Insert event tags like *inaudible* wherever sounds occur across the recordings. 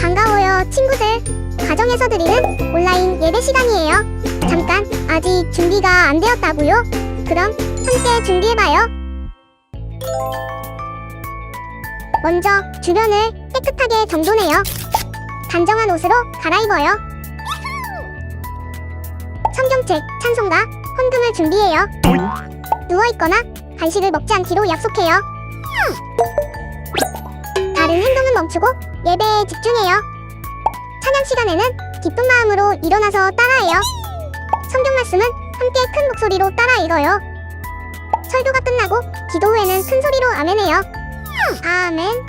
반가워요, 친구들. 가정에서 드리는 온라인 예배 시간이에요. 잠깐, 아직 준비가 안 되었다고요? 그럼 함께 준비해봐요. 먼저 주변을 깨끗하게 정돈해요. 단정한 옷으로 갈아입어요. 성경책, 찬송가, 헌금을 준비해요. 누워있거나 간식을 먹지 않기로 약속해요. 다른 행동은 멈추고 예배에 집중해요. 찬양 시간에는 기쁜 마음으로 일어나서 따라해요. 성경 말씀은 함께 큰 목소리로 따라 읽어요. 설교가 끝나고 기도 후에는 큰 소리로 아멘해요. 아멘.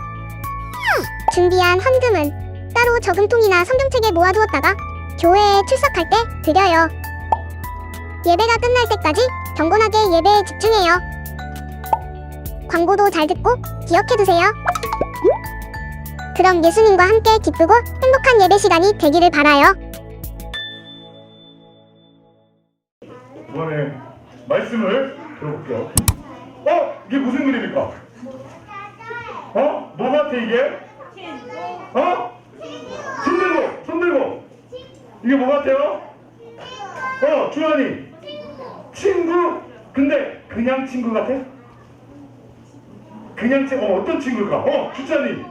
준비한 헌금은 따로 저금통이나 성경책에 모아두었다가 교회에 출석할 때 드려요. 예배가 끝날 때까지 경건하게 예배에 집중해요. 광고도 잘 듣고 기억해두세요. 그럼 예수님과 함께 기쁘고 행복한 예배 시간이 되기를 바라요. 이번에 말씀을 들어볼게요. 어? 이게 무슨 그림입니까? 어? 뭐 같아 이게? 어? 손 들고! 손 들고! 이게 뭐 같아요? 어, 주환이! 친구? 근데 그냥 친구 같아? 그냥 친구, 어, 어떤 친구일까? 어, 주찬이!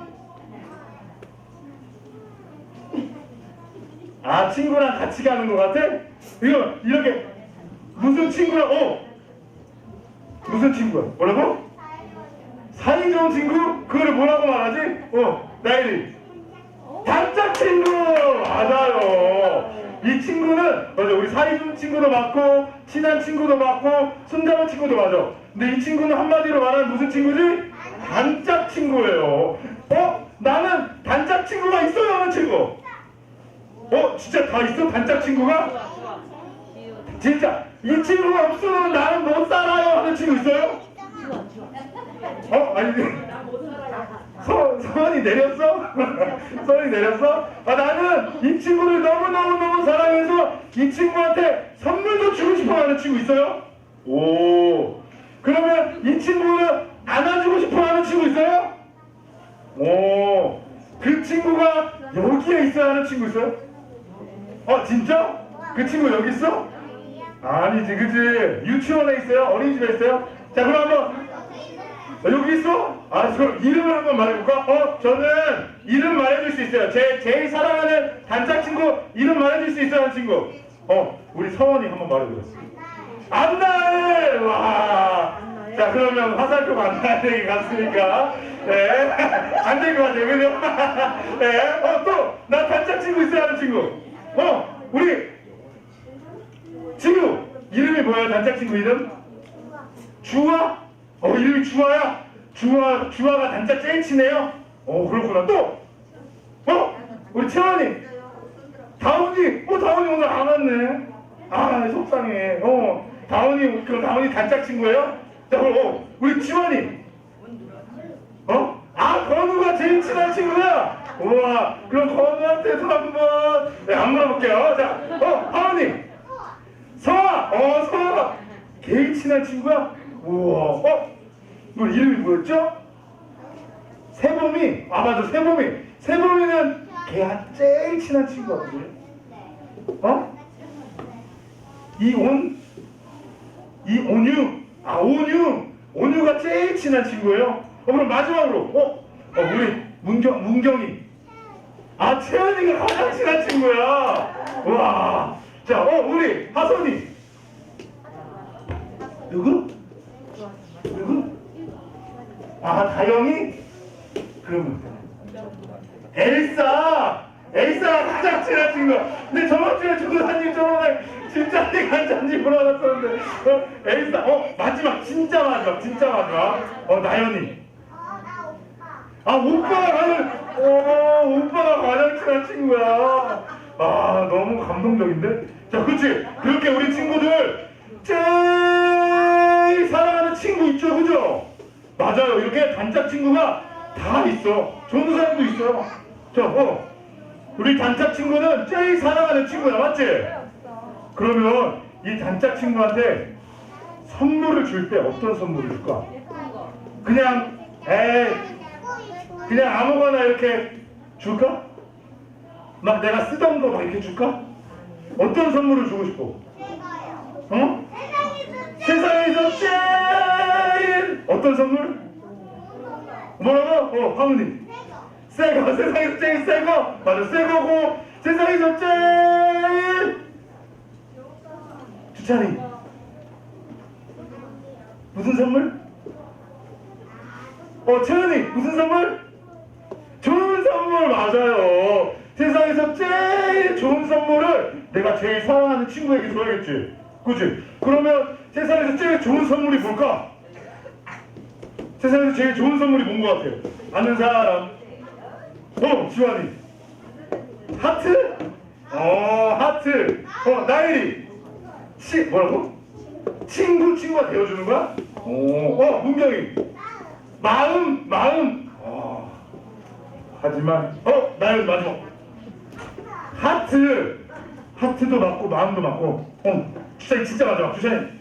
아, 친구랑 같이 가는 것 같아? 이거, 이렇게, 무슨 친구야? 어? 무슨 친구야? 뭐라고? 사이 좋은 친구? 그거를 뭐라고 말하지? 어, 나일이. 단짝 친구! 맞아요. 이 친구는, 맞아, 우리 사이 좋은 친구도 맞고, 친한 친구도 맞고, 손잡은 친구도 맞아. 근데 이 친구는 한마디로 말하면 무슨 친구지? 단짝 친구예요. 어? 나는 단짝 친구가 있어요, 하는 친구. 어? 진짜 다 있어? 단짝 친구가? 진짜 이 친구가 없으면 나는 못 살아요 하는 친구 있어요? 어? 아니 *laughs* 서, 서원이 내렸어? *laughs* 서원이 내렸어? 아 나는 이 친구를 너무너무너무 사랑해서 이 친구한테 선물도 주고 싶어 하는 친구 있어요? 오 그러면 이 친구는 안아주고 싶어 하는 친구 있어요? 오, 그 친구가 여기에 있어야 하는 친구 있어요? 어, 진짜? 그 친구 여기 있어? 아니지, 그치? 유치원에 있어요? 어린이집에 있어요? 자, 그럼 한번, 어, 여기 있어? 아, 저 이름을 한번 말해볼까? 어, 저는 이름 말해줄 수 있어요. 제, 제일 사랑하는 단짝 친구 이름 말해줄 수 있어요, 친구. 어, 우리 서원이 한번 말해보겠습니다. 안나을! 와. 자, 그러면 화살표 안나을에게 갔으니까. 네. 안될 것 같아요, 그죠? 네. *laughs* 어, 또, 나 단짝 친구 있어야 하는 친구. 어, 우리, 친구. 이름이 뭐예요, 단짝 친구 이름? 주아? 어, 이름이 주아야? 주아, 주아가 단짝 제일 친해요? 어, 그렇구나. 또! 어? 우리 채원이. 다운이, 어, 다운이 오늘 안 왔네. 아, 속상해. 어, 다운이, 그럼 다운이 단짝 친구예요? 자, 그럼, 어, 우리 지원이. 어? 아, 건우가 제일 친한 친구야? 우와, 그럼 건우한테도 한 번, 네, 안 물어볼게요. 자, 어, 하은이. 서아, 어, 서아. 제일 친한 친구야? 우와, 어? 우리 이름이 뭐였죠? 세범이, 아, 맞아, 세범이. 세범이는 걔가 제일 친한 친구거든요. 어? 이온 이온유 아 온유 온유가 제일 친한 친구예요. 어 그럼 마지막으로 어, 어 우리 문경 문경이 아 채연이가 가장 친한 친구야. 와. 자, 어 우리 하선이 누구? 누구? 아 다영이? 그러면 엘사! 엘사가 가장 친한 친구. 근데 저번 주에 조사님 저번에 진짜인지 가짜인지 물어봤었는데, 어, 엘사, 어, 마지막, 진짜 마지막, 진짜 마지막. 어, 나연이. 아, 오빠가 가장, 어, 오빠가 가장 친한 친구야. 아, 너무 감동적인데? 자, 그치? 그렇게 우리 친구들, 제일 사랑하는 친구 있죠, 그죠? 맞아요. 이렇게 단짝 친구가 다 있어. 좋은 사람도 있어요. 자, 어. 우리 단짝 친구는 제일 사랑하는 친구야, 맞지? 그러면 이 단짝 친구한테 선물을 줄 때 어떤 선물을 줄까? 그냥 에이 그냥 아무거나 이렇게 줄까? 막 내가 쓰던 거 막 이렇게 줄까? 어떤 선물을 주고 싶어? 어? 세상에서 제일 어떤 선물? 뭐라고? 어, 황은이. 새거 세상에서 제일 새거 맞아 새거고 세상에서 제일 주찬이 무슨 선물? 어 채은이 무슨 선물? 좋은 선물 맞아요 세상에서 제일 좋은 선물을 내가 제일 사랑하는 친구에게 줘야겠지 그치? 그러면 세상에서 제일 좋은 선물이 뭘까? 세상에서 제일 좋은 선물이 뭔 것 같아요? 아는 사람 어 지환이 하트? 어 하트 어 나일이 치 뭐라고? 친구 친구가 되어주는 거야? 오, 어 문경이. 마음 마음. 어, 하지만 어 나연 마지막. 하트. 하트도 맞고 마음도 맞고. 어 주사님 진짜 마지막 주사님.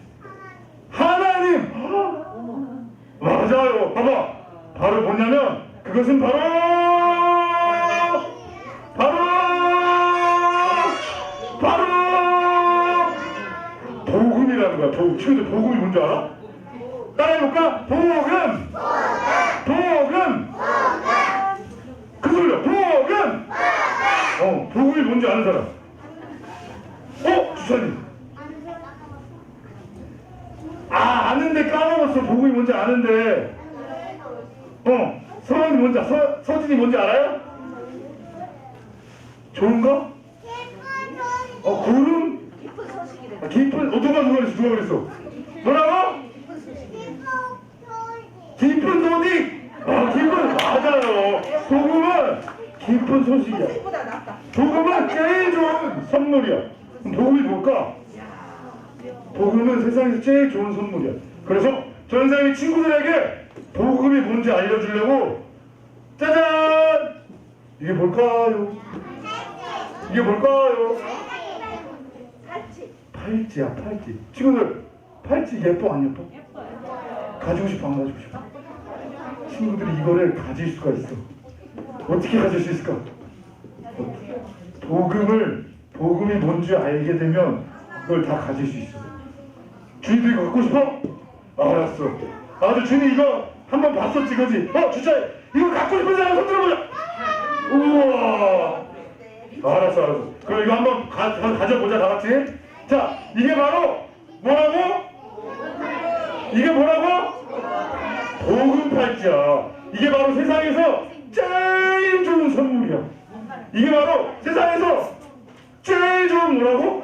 하나님. 어, 맞아요. 봐봐. 바로 뭐냐면 그것은 바로 야 복음 친구들 복음이 뭔지 알아? 따라해볼까? 복음 복음 그 소리야 복음 어 복음이 뭔지 아는 사람 어? 주사님 아 아는데 까먹었어 복음이 뭔지 아는데 어 서원이 뭔지 알- 서, 서진이 뭔지 알아요? 좋은 거? 어 구름? 아, 깊은 어 누가 누가 그랬어 누가 그랬어 뭐라고? 깊은 소식 아 깊은 맞아요 복음은 깊은 소식이야 보다 낫다. 복음은 제일 좋은 선물이야 그럼 복음이 뭘까? 복음은 세상에서 제일 좋은 선물이야 그래서 전생의 친구들에게 복음이 뭔지 알려주려고 짜잔 이게 뭘까요? 이게 뭘까요? 팔찌야 팔찌 친구들 팔찌 예뻐 안 예뻐? 가지고 싶어 안 가지고 싶어? 친구들이 이거를 가질 수가 있어 어떻게 가질 수 있을까? 복음을 복음이 뭔지 알게 되면 그걸 다 가질 수 있어 주인도 이거 갖고 싶어? 알았어 아주 주인이 이거 한번 봤었지 그지? 어 진짜 이거 갖고 싶은 사람 손 들어보자 우와 알았어 알았어 그럼 이거 한번 가, 가, 가져보자 다 같이 자 이게 바로 뭐라고? 이게 뭐라고? 복음 팔찌야 이게 바로 세상에서 제일 좋은 선물이야 이게 바로 세상에서 제일 좋은 뭐라고?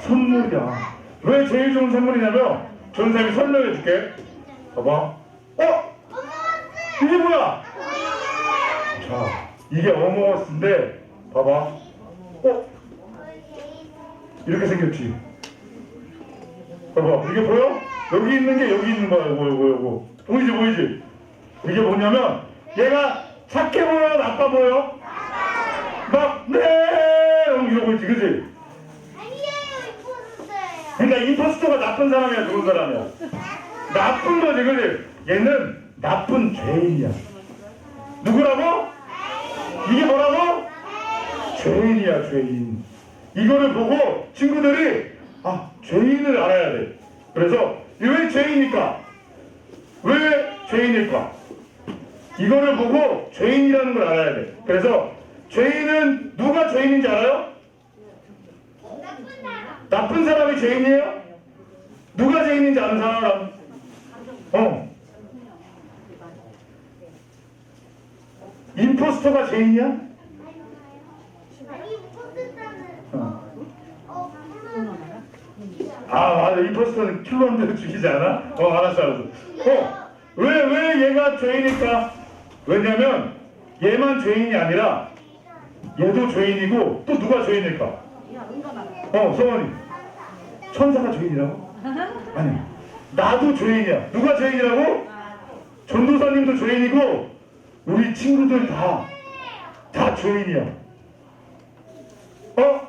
선물이야 왜 제일 좋은 선물이냐면 전생이 설명해 줄게 봐봐 어? 이게 뭐야? 자 이게 어머어스인데 봐봐 어? 이렇게 생겼지 봐봐 이게 보여? 여기 있는 게 여기 있는 거야 요거 요거 요거 보이지 보이지 이게 뭐냐면 얘가 착해 보여 나빠 보여? 막 네 이러고 있지 그지? 그러니까 임포스터가 나쁜 사람이야 좋은 사람이야 나쁜 거지 그지? 얘는 나쁜 죄인이야 누구라고? 이게 뭐라고? 죄인이야 죄인 이거를 보고 친구들이 아 죄인을 알아야 돼 그래서 왜 죄인일까? 왜 죄인일까? 이거를 보고 죄인이라는 걸 알아야 돼 그래서 죄인은 누가 죄인인지 알아요? 나쁜 사람이 죄인이에요? 누가 죄인인지 아는 사람? 어. 임포스터가 죄인이야? 아 맞아 킬로 한 대로 죽이지 않아? 어 알았어 알았어 어. 왜, 왜 얘가 죄인일까? 왜냐면 얘만 죄인이 아니라 얘도 죄인이고 또 누가 죄인일까? 어 성원이 천사가 죄인이라고? 아니 나도 죄인이야 누가 죄인이라고? 전도사님도 죄인이고 우리 친구들 다 다 죄인이야 어?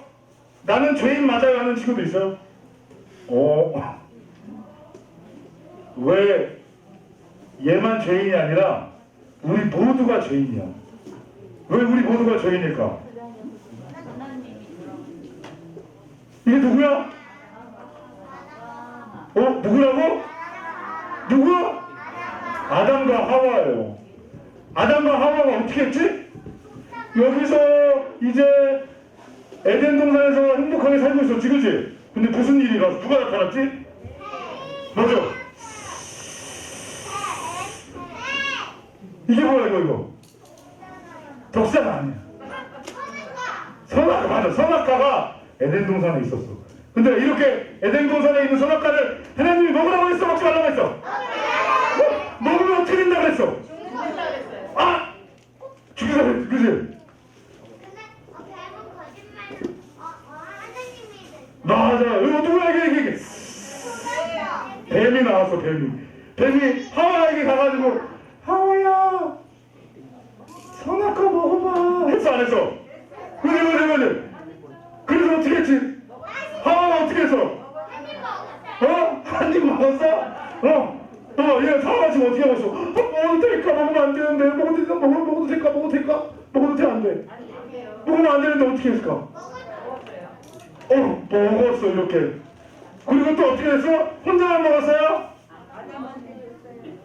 나는 죄인 맞아요 하는 친구도 있어요? 어 왜 얘만 죄인이 아니라 우리 모두가 죄인이야. 왜 우리 모두가 죄인일까? 이게 누구야? 어? 누구라고? 누구? 아담과 하와예요. 아담과 하와가 어떻게 했지? 여기서 이제 에덴 동산에서 행복하게 살고 있었지, 그지? 근데 무슨 일이 일어났어? 누가 나타났지? 뭐죠? 이게 뭐야, 이거, 이거? 덕사가 아니야. 선악과, 맞아. 선악과가 에덴 동산에 있었어. 근데 이렇게 에덴 동산에 있는 선악과를 하나님이 먹으라고 했어? 먹지 말라고 했어? 어? 먹으면 어떻게 된다고 했어? 아! 죽이자 그랬지, 그지? 근데 어, 뱀은 거짓말 어, 어, 하나님이 맞아. 이거 누구야, 이게, 이게, 이게. 뱀이 나왔어, 뱀이. 뱀이 하와에게 가가지고, 하와야, 선악과 먹어봐. 했어, 안 했어? 그래, 그래, 그래. 그래서 어떻게 했지? 하와가 어떻게 했어? 어? 한 입 먹었어? 어? 어, 얘 사과 지금 어떻게 먹었어? 어, 먹어도 될까? 먹으면 안 되는데. 먹어도 될까? 먹어도, 먹어도 될까? 먹어도 될까? 먹어도 돼? 안 돼? 먹으면 안 되는데 어떻게 했을까? 어, 먹었어, 이렇게. 그리고 또 어떻게 했어? 혼자만 먹었어요?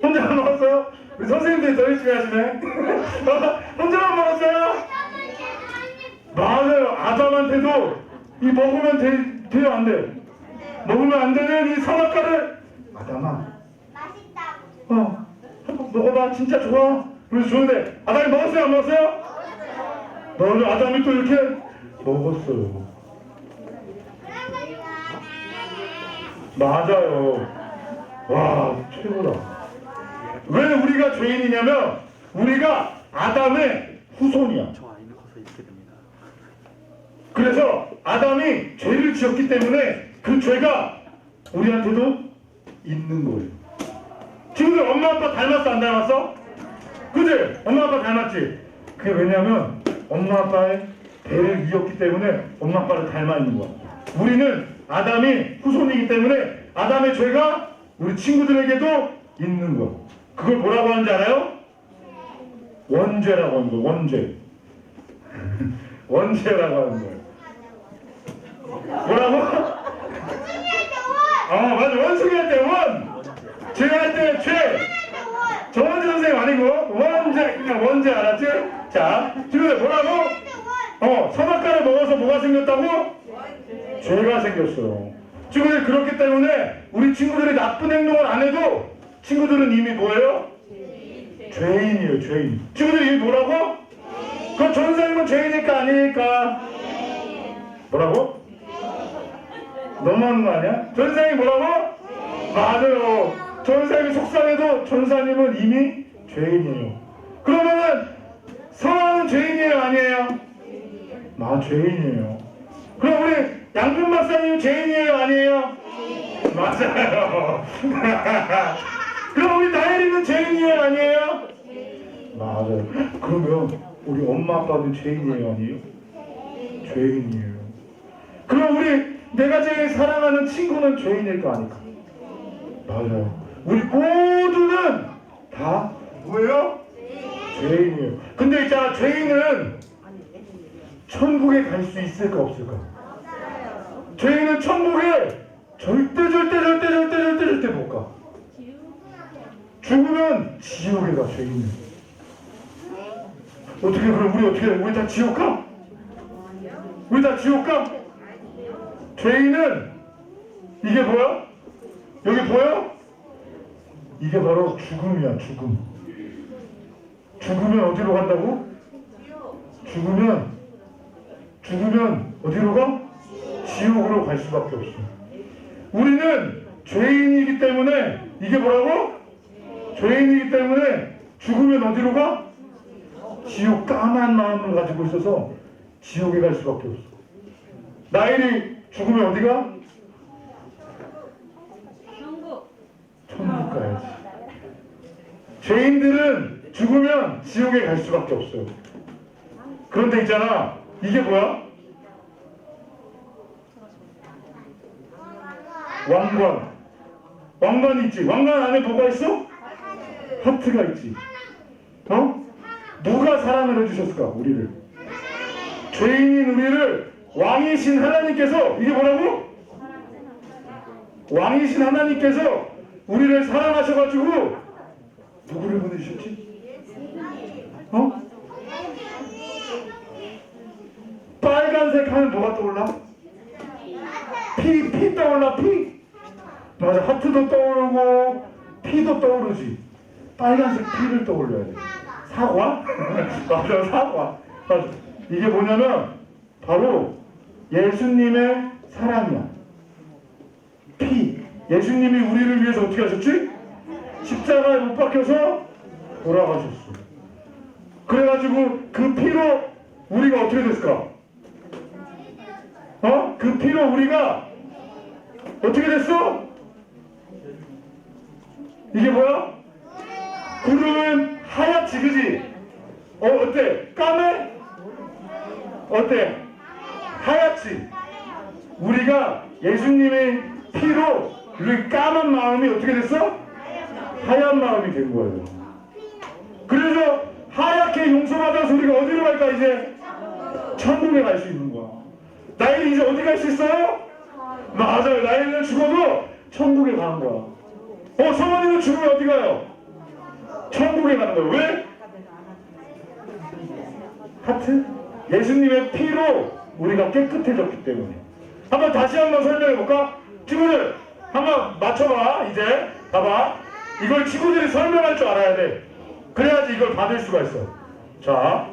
혼자만 먹었어요? 우리 선생님들이 더 열심히 하시네. 혼자만 먹었어요? 맞아요. 아담한테도 이 먹으면 돼, 돼요, 안 돼? 먹으면 안 되는 이 선악과를 아담아, 맛있다고 어, 한번 먹어봐. 진짜 좋아. 그래서 좋은데 아담이 먹었어요, 안 먹었어요? 너는 아담이 또 이렇게 먹었어요. 맞아요. 와, 최고다. 왜 우리가 죄인이냐면, 우리가 아담의 후손이야. 그래서 아담이 죄를 지었기 때문에 그 죄가 우리한테도 있는 거예요. 친구들 엄마 아빠 닮았어 안 닮았어? 그지? 엄마 아빠 닮았지? 그게 왜냐면 엄마 아빠의 대를 이었기 때문에 엄마 아빠를 닮아 있는 거야. 우리는 아담이 후손이기 때문에 아담의 죄가 우리 친구들에게도 있는 거야. 그걸 뭐라고 하는지 알아요? 원죄라고 하는 거야. 원죄. *laughs* 원죄라고 하는 거예요. 뭐라고? 아 맞아 원숭이 할 때 원. 죄할 때 죄. 정원 재 선생님 아니고 원죄 그냥 원죄 알았지? 자 지금 뭐라고? 어 선악과를 먹어서 뭐가 생겼다고? 죄가 생겼어요. 친구들 그렇기 때문에 우리 친구들이 나쁜 행동을 안 해도 친구들은 이미 뭐예요? 죄인이에요 죄인. 친구들이 이미 뭐라고? 그럼 전사님은 죄인일까 아닐까? 뭐라고? 너무하는 거 아니야? 전사님이 뭐라고? 맞아요. 전사님이 속상해도 전사님은 이미 죄인이에요. 그러면은 성화는 죄인이에요, 아니에요? 마 죄인이에요. 그럼 우리 양분 박사님 죄인이에요, 아니에요? 맞아요. *laughs* 그럼 우리 나혜리는 죄인이에요, 아니에요? 맞아요. 그러면 우리 엄마 아빠도 죄인이에요, 아니에요? 죄인이에요. 그럼 우리 내가 제일 사랑하는 친구는 죄인일까 아닐까? 맞아요. 우리 모두는 다 뭐예요? 죄인이에요. 근데 있잖아, 죄인은 천국에 갈 수 있을까 없을까? 죄인은 천국에 절대 절대 절대 절대 절대 절대 못 가. 죽으면 지옥에 가 죄인은. 어떻게 그럼 우리 어떻게 해? 우리 다 지옥 가? 우리 다 지옥 가? 죄인은 이게 뭐야? 여기 보여? 이게 바로 죽음이야 죽음 죽으면 어디로 간다고? 죽으면 죽으면 어디로 가? 지옥으로 갈 수밖에 없어 우리는 죄인이기 때문에 이게 뭐라고? 죄인이기 때문에 죽으면 어디로 가? 지옥 까만 마음을 가지고 있어서 지옥에 갈 수밖에 없어 나일이 죽으면 어디가? 천국 가야지. 죄인들은 죽으면 지옥에 갈 수밖에 없어요. 그런데 있잖아, 이게 뭐야? 왕권. 왕관이 있지. 왕관 안에 뭐가 있어? 하트가 있지. 어? 누가 사랑을 해주셨을까? 우리를. 죄인인 우리를 왕이신 하나님께서 이게 뭐라고? 왕이신 하나님께서 우리를 사랑하셔가지고 누구를 보내주셨지? 어? 빨간색 하면 뭐가 떠올라? 피, 피 떠올라, 피. 맞아, 하트도 떠오르고, 피도 떠오르지. 빨간색 피를 떠올려야 돼. 사과? *laughs* 맞아, 사과. 맞아. 이게 뭐냐면, 바로 예수님의 사랑이야. 피. 예수님이 우리를 위해서 어떻게 하셨지? 십자가에 못 박혀서 돌아가셨어. 그래가지고 그 피로 우리가 어떻게 됐을까? 어? 그 피로 우리가 어떻게 됐어? 이게 뭐야? 구름은 하얗지, 그지? 어, 어때? 까매? 어때? 하얗지? 우리가 예수님의 피로 우리 까만 마음이 어떻게 됐어? 하얀 마음이 된 거예요. 그래서 하얗게 용서받아서 우리가 어디로 갈까, 이제? 천국에 갈 수 있는 거야. 나이는 이제 어디 갈 수 있어요? 맞아요. 나이는 죽어도 천국에 가는 거야. 어, 성원이는 죽으면 어디 가요? 천국에 가는 거야. 왜? 하트? 예수님의 피로 우리가 깨끗해졌기 때문에. 한번 다시 한번 설명해 볼까? 친구들, 한번 맞춰봐. 이제 봐봐. 이걸 친구들이 설명할 줄 알아야 돼. 그래야지 이걸 받을 수가 있어. 자,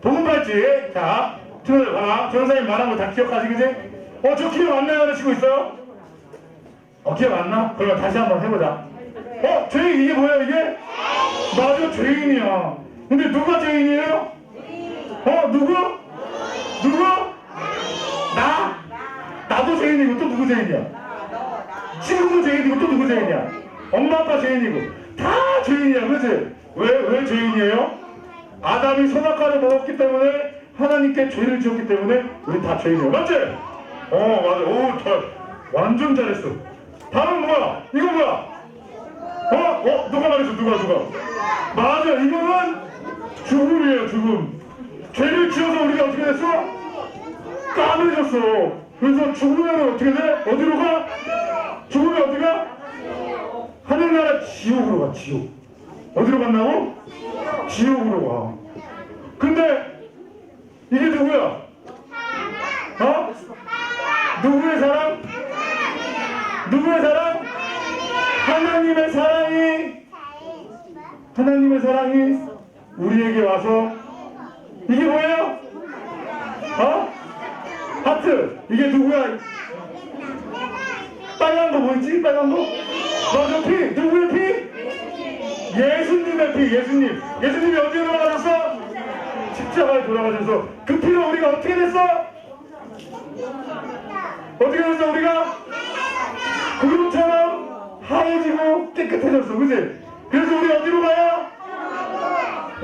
복음발찌. 자, 친구들 봐봐. 전사님 말한 거 다 기억하지, 그지? 어, 저 기억 안 나는 친구 있어요? 어, 기억 안 나? 그러면 다시 한번 해보자. 어, 죄인 이게 뭐야, 이게? 맞아, 죄인이야. 근데 누가 죄인이에요? 어, 누구? 누구? 나? 나도 죄인이고 또 누구 죄인이야? 친구도 죄인이고 또 누구 죄인이야? 엄마 아빠 죄인이고 다 죄인이야 그치? 왜, 왜 죄인이에요? 아담이 선악과를 먹었기 때문에 하나님께 죄를 지었기 때문에 우리 다 죄인이야 맞지? 어 맞아 오 잘, 완전 잘했어 다음은 뭐야? 이거 뭐야? 어? 어? 누가 말했어 누가 누가 맞아 이거는 죽음이에요 죽음 죄를 지어서 우리가 어떻게 됐어? 까매졌어. 그래서 죽으면 어떻게 돼? 어디로 가? 죽으면 어디 가? 하늘나라 지옥으로 가, 지옥. 어디로 간다고? 지옥으로 가. 근데 이게 누구야? 어? 누구의 사랑? 누구의 사랑? 하나님의 사랑이 하나님의 사랑이 우리에게 와서 이게 뭐예요? 어? 하트 이게 누구야? 빨간 거 뭐였지? 빨간 거? 맞아 피 누구의 피? 예수님의 피 예수님 예수님이 어디에 돌아가셨어? 십자가에 돌아가셔서 그 피로 우리가 어떻게 됐어? 어떻게 됐어 우리가? 구름처럼 하얘지고 깨끗해졌어 그지? 그래서 우리 어디로 가요?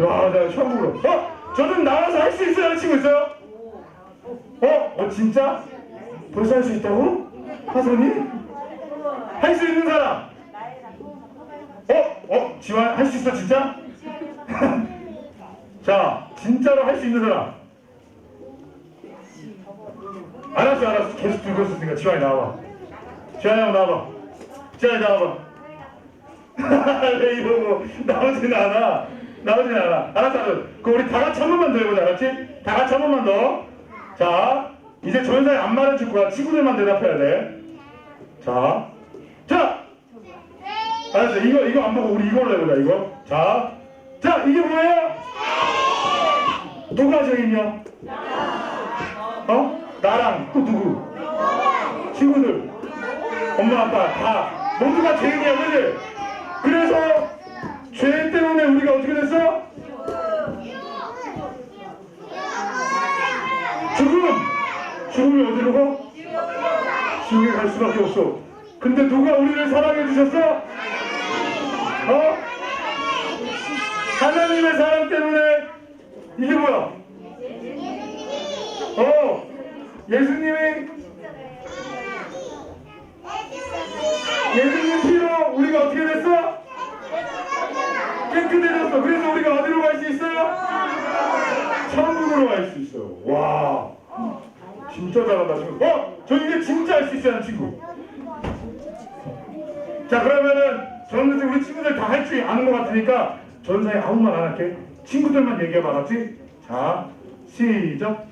와, 나 천국으로. 어? 저는 나와서 할 수 있어요? 친구 있어요? 어? 어, 진짜? 벌써 할 수 있다고? 하선이? 할 수 있는 사람? 어? 어? 지환 할수 있어, 진짜? *laughs* 자, 진짜로 할 수 있는 사람? 알았어, 알았어. 계속 들고 있으니까 지환이 나와봐. 지환이 형 나와봐. 지환이 나와봐. *laughs* 왜 이러고 뭐 나오진 않아 나오진 않아 알았어 알았어 그럼 우리 다 같이 한 번만 더 해보자 알았지? 다 같이 한 번만 더자 이제 조연사에 안 말해줄 거야 친구들만 대답해야 돼자 자! 알았어 이거 이거 안 보고 우리 이걸로 해보자 이거 자 자 이게 뭐예요? 누가 죄인이야? 어? 나랑 또 누구? 친구들 엄마 아빠 다 모두가 죄인이야 그지? 그래서 죄 때문에 우리가 어떻게 됐어? 죽음! 죽음이 어디로 가? 지옥에 갈 수밖에 없어 근데 누가 우리를 사랑해 주셨어? 어? 하나님의 사랑 때문에 이게 뭐야? 예수님이. 어? 예수님이 예수님 피로 우리가 어떻게 됐어? 깨끗해졌어. 그래서 우리가 어디로 갈 수 있어요? 천국으로 갈 수 있어요. 와, 진짜 잘한다 친구. 어, 저 이게 진짜 할 수 있어요, 친구. 자, 그러면은 저는 우리 친구들 다 할 줄 아는 것 같으니까 전사에 아무 말 안 할게. 친구들만 얘기해봐, 알았지? 자, 시작.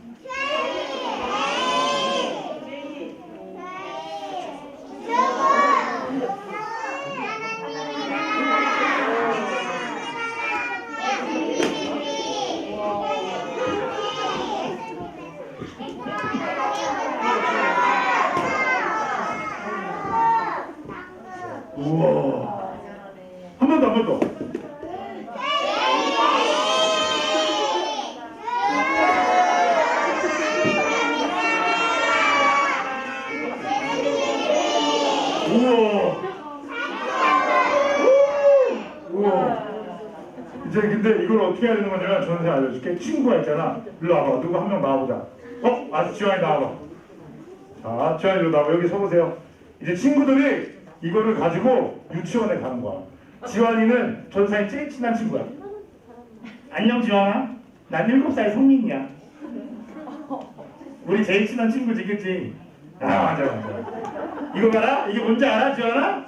어떻게 해야 되는 거냐면 저는 제가 알려줄게. 친구가 있잖아. 일로 와봐. 누구 한 명 나와보자. 어? 아, 지환이 나와봐. 자, 지환이 일로 나와. 여기 서보세요. 이제 친구들이 이거를 가지고 유치원에 가는 거야. 지환이는 전사의 제일 친한 친구야. 안녕 지환아. 난 일곱 살 성민이야. 우리 제일 친한 친구지, 그치? 아, 맞아, 맞아. 이거 봐라. 이게 뭔지 알아, 지환아?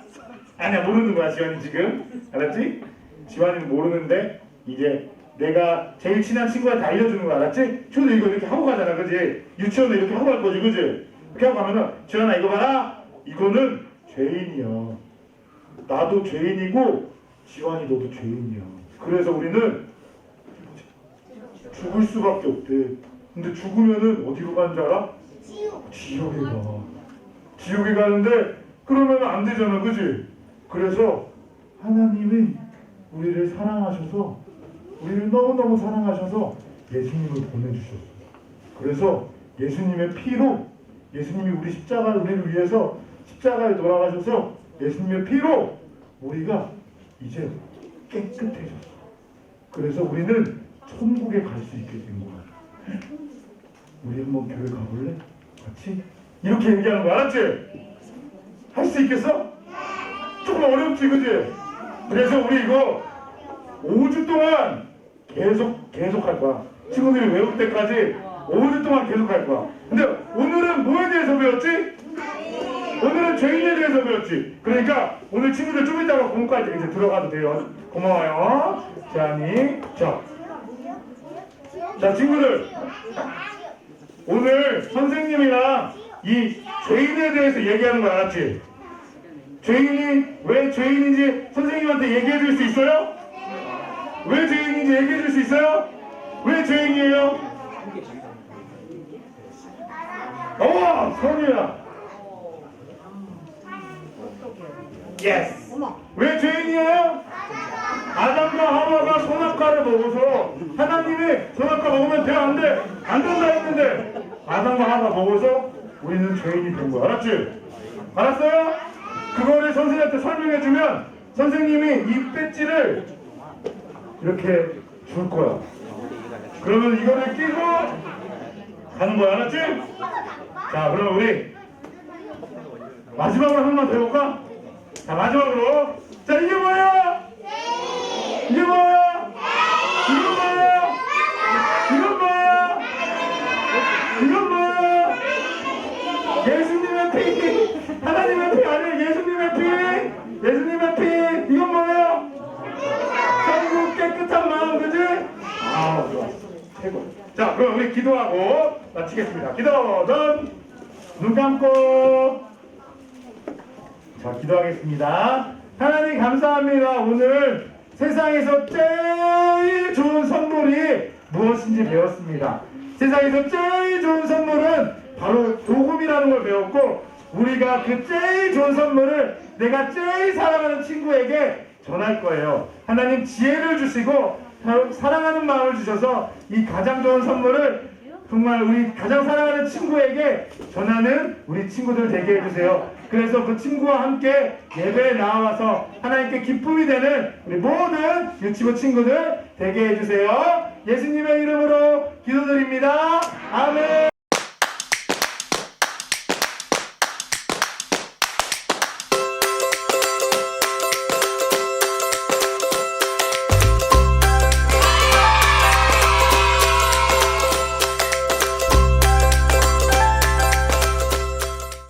아니야, 모르는 거야, 지환이 지금. 알았지? 지환이는 모르는데, 이제 내가 제일 친한 친구한테 알려주는 거 알았지? 초도 이거 이렇게 하고 가잖아, 그지? 유치원에 이렇게 하고 갈 거지, 그지? 이렇게 하고 가면은, 지환아, 이거 봐라. 이거는 죄인이야. 나도 죄인이고, 지환이 너도 죄인이야. 그래서 우리는 죽을 수밖에 없대. 근데 죽으면은 어디로 가는 줄 알아? 지옥에 가. 지옥에 가는데 그러면 안 되잖아, 그지? 그래서 하나님이 우리를 사랑하셔서 우리를 너무너무 사랑하셔서 예수님을 보내주셨어요. 그래서 예수님의 피로 예수님이 우리 십자가 우리를 위해서 십자가에 돌아가셔서 예수님의 피로 우리가 이제 깨끗해졌어. 그래서 우리는 천국에 갈 수 있게 된 거야. 우리 한번 교회 가볼래? 같이? 이렇게 얘기하는 거 알았지? 할 수 있겠어? 조금 어렵지, 그지? 그래서 우리 이거 5주 동안 계속, 계속 할 거야. 친구들이 외울 때까지 5주 동안 계속 할 거야. 근데 오늘은 뭐에 대해서 배웠지? 오늘은 죄인에 대해서 배웠지. 그러니까 오늘 친구들 좀 이따가 공부할 때 이제 들어가도 돼요. 고마워요. 자니. 자. 자, 친구들. 오늘 선생님이랑 이 죄인에 대해서 얘기하는 거 알았지? 죄인이 왜 죄인인지 선생님한테 얘기해 줄 수 있어요? 왜 죄인인지 얘기해 줄 수 있어요? 왜 죄인이에요? 어, 선이야. 예스. 왜 죄인이에요? 아담과 하와가 선악과를 먹어서 하나님이 선악과 먹으면 돼 안 돼? 안 된다 했는데 아담과 하와가 먹어서 우리는 죄인이 된 거야 알았지? 알았어요? 그거를 선생님한테 설명해 주면 선생님이 이 배지를 이렇게 줄 거야 그러면 이거를 끼고 가는 거야 알았지? 자 그럼 우리 마지막으로 한 번만 더 해볼까? 자 마지막으로 자 이게 뭐야? 이게 뭐야? 최고. 자, 그럼 우리 기도하고 마치겠습니다. 기도, 전, 눈 감고. 자, 기도하겠습니다. 하나님 감사합니다. 오늘 세상에서 제일 좋은 선물이 무엇인지 배웠습니다. 세상에서 제일 좋은 선물은 바로 복음이라는 걸 배웠고 우리가 그 제일 좋은 선물을 내가 제일 사랑하는 친구에게 전할 거예요. 하나님 지혜를 주시고 사- 사랑하는 마음을 주셔서 이 가장 좋은 선물을 정말 우리 가장 사랑하는 친구에게 전하는 우리 친구들 되게 해주세요. 그래서 그 친구와 함께 예배에 나와서 하나님께 기쁨이 되는 우리 모든 유치부 친구들 되게 해주세요. 예수님의 이름으로 기도드립니다. 아멘.